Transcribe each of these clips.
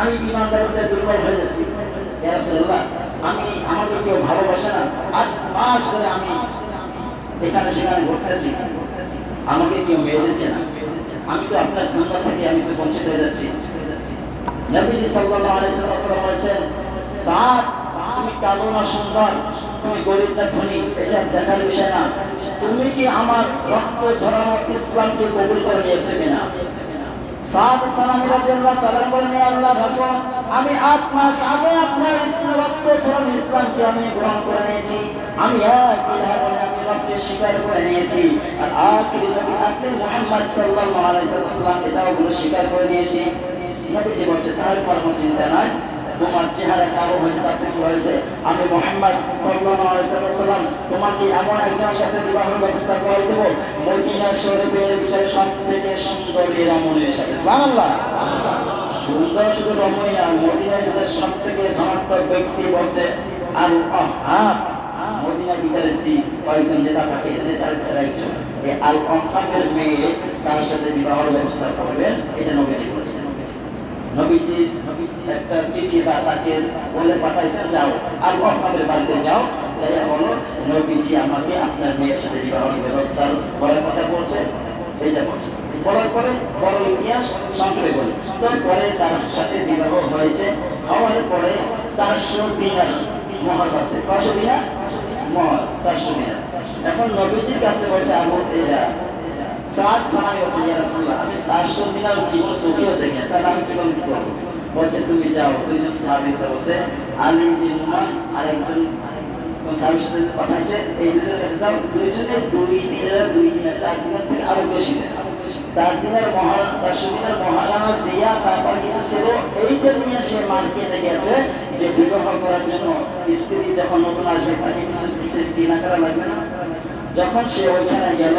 আমি ইমানদারিতে দুর্বল হয়ে যাচ্ছি। আমি, আমাকে কেউ ভালোবাসে না। আজ মাস ধরে আমি এখানে সেখানে ঘুরতেছি। আমাকে কেউ মেয়ে না। আমি তো আপনার সামনে থেকে আমি তো বঞ্চিত হয়ে যাচ্ছি। নবীজি সাল্লাল্লাহু আলাইহি ওয়াসাল্লাম বলেছেন সাত তুমি কালো না সুন্দর, তুমি গরিব না ধনী, এটা দেখার বিষয় না। তুমি কি আমার রক্ত ঝরানো ইসলামকে কবুল করে নিয়েছে কিনা? সাদ সালাম রাদিয়াল্লাহু তাআলা বলেন ইয়া আল্লাহ রাসূল, আমি আট মাস আগে আপনার ইসলাম রক্ত ঝরানো ইসলামকে আমি গ্রহণ করে নিয়েছি। আমি এক ইলাহ বলে আমি রক্তকে স্বীকার করে নিয়েছি। আর আখিরি নবী আপনি মুহাম্মদ সাল্লাল্লাহু আলাইহি ওয়াসাল্লাম এটাও স্বীকার করে নিয়েছি। নবীজি বলছে, তার কোনো চিন্তা নাই তোমার চেহারা কালো হয়েছে তাতে কি হয়েছে। আমি মোহাম্মদ ওয়াসাল্লাম তোমাকে এমন একজনের সাথে বিবাহ ব্যবস্থা করে দেব মদিনা শরীফের ভিতরে সবথেকে সুন্দর এই রমণীর সাথে। সুবহানাল্লাহ। সুন্দর শুধু রমণী না মদিনার ভিতরে সবথেকে ধনাত্মক ব্যক্তি বলতে আল আহাব। মদিনার ভিতরে যদি কয়েকজন নেতা থাকে নেতার ভিতরে একজন। এই আল আহাবের মেয়ে তার সাথে বিবাহ ব্যবস্থা করবেন এটা নবীজি বলেছেন। নবীজি একটা চিঠি বলে পাঠাইছেন, যাও, আর বাড়িতে যাও। যাইয়া বলো, নবীজি আমাকে আপনার মেয়ের সাথে ব্যবস্থা করার কথা বলছে, সেইটা বলছে। বলার পরে তারপরে তার সাথে বিবাহ হয়েছে, হওয়ার পরে চারশো দিনার মহর আছে। কয়শো দিনার? মহর, চারশো দিনার। এখন নবীজির কাছে বলছে, আবু এরা সাত সালামি বলছে ইয়া রাসূলুল্লাহ আমি 400 দিনার জীবন সুখী হতে গিয়ে স্যার আমি কি বলতে পারব বলছে, তুমি যাও। দুইজন সাহাবী তো বসে আলী বিন উমার আর একজন সাহাবীর সাথে পাঠাইছে এই দুজনের কাছে যাও। দুইজনে দুই দিনের দুই দিনের, চার দিনের থেকে আরও বেশি চার দিনের মহারণ চারশো দিনের মহারণা দিয়া, তারপর কিছু ছিল এইটা নিয়ে সে মার্কেটে গেছে, যে বিবাহ করার জন্য স্ত্রী যখন নতুন আসবে, তাকে কিছু কিছু কিনা করা লাগবে না। যখন সে ওইখানে গেল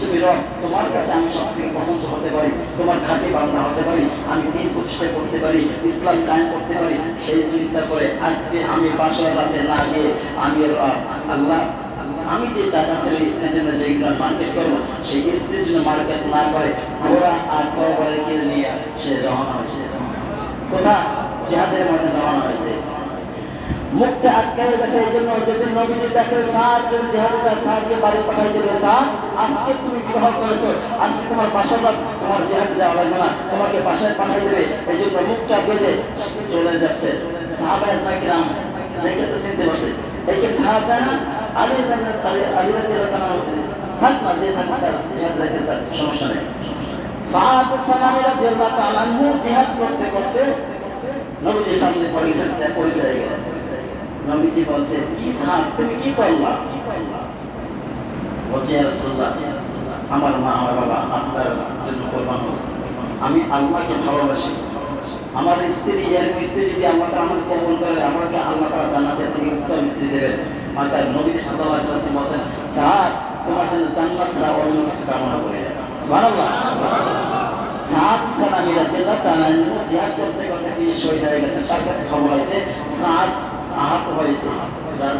তুমি রব তোমার কাছে আমি সব পছন্দ হতে পারি। তোমার ঘাটে বান্ধা হতে পারি। আমি দিন প্রতিষ্ঠা করতে পারি, ইসলাম কায়েম করতে পারি। সেই চিন্তা করে আজকে আমি বাসর রাতে না গিয়ে আমি আল্লাহ, আমি যে টাকা ছিল স্ত্রীর জন্য যেগুলো মার্কেট করব, সেই স্ত্রীর জন্য মার্কেট না করে ঘোড়া আর করে কিনে নিয়ে সে রওনা হয়েছে। কোথা জেহাদের মধ্যে রওনা হয়েছে। মুখটা আটকায় গেছে এই জন্য যেদিন নবীজি দেখে সাত যদি জেহাদে যায় সাতকে বাড়ি পাঠাই দেবে সাত আজকে তুমি বিবাহ করেছ, আজকে তোমার বাসায় বা তোমার জেহাদে যাওয়া লাগবে না, তোমাকে বাসায় পাঠাই দেবে, এই জন্য মুখটা বেঁধে চলে যাচ্ছে। সাহাবা দেখে তো চিনতে পারছে। একে সাহায্য না, আলী আলী রাদিয়াল্লাহু তাআলা হচ্ছে থাক না যে থাক জিহাদ যাইতে সমস্যা নেই। করতে করতে নবীজির সামনে পরিচয় পরিচয় নবীজি বলছে কি সাহাব তুমি কি বলছে রাসূলুল্লাহ, আমার মা, আমার বাবা, আপনার জন্য আমি আল্লাহকে ভালোবাসি। আমার স্ত্রী, এর স্ত্রী যদি আমাকে কবুল করে, আমাকে আল্লাহ তাআলা জান্নাতের থেকে উত্তম স্ত্রী দেবেন। আর তার নবী সাল্লাল্লাহু আলাইহি ওয়াসাল্লাম বলেন তোমার জন্য জান্নাত ছাড়া অন্য কিছু কামনা করে সুবহানাল্লাহ। সাত তাআলা জিহাদ করতে করতে তিনি শহীদ হয়ে গেছেন। তার কাছে খবর আছে সাত আহত হয়েছে তার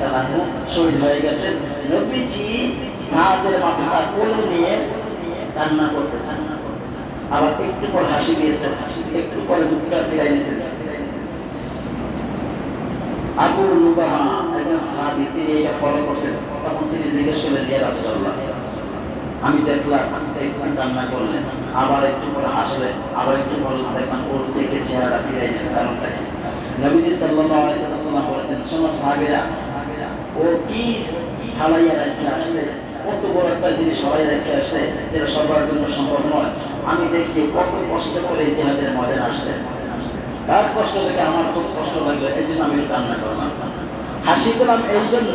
তাআলা শহীদ হয়ে নবীজি সাহাদের মাথাটা কোলে নিয়ে কান্না করতেছেন। আবার একটু পর হাসি দিয়েছেন, একটু পরে দুঃখটা ফিরাই আবু লুবাহা একজন সাহাবী, তিনি এটা ফলো করছেন। তখন তিনি জিজ্ঞেস করলেন ইয়া রাসূলুল্লাহ আমি দেখলাম আমি দেখলাম কান্না করলেন। আবার একটু পরে হাসলেন, আবার একটু পরে দেখলাম ওর থেকে চেহারা ফিরাইছেন কারণটা নবীজি সাল্লাল্লাহু আলাইহি বলেছেন, শোনো সাহাবীরা, ও কি হালাইয়া রেখে আসছে? কত বড় একটা জিনিস সবাই রেখে আসছে যেটা সবার জন্য সম্ভব নয়। আমি দেখছি কত কষ্ট করে জেহাদের ময়দান আসছে। তার কষ্ট দেখে আমার খুব কষ্ট লাগল এই জন্য আমি কান্না করলাম। হাসি দিলাম এই জন্য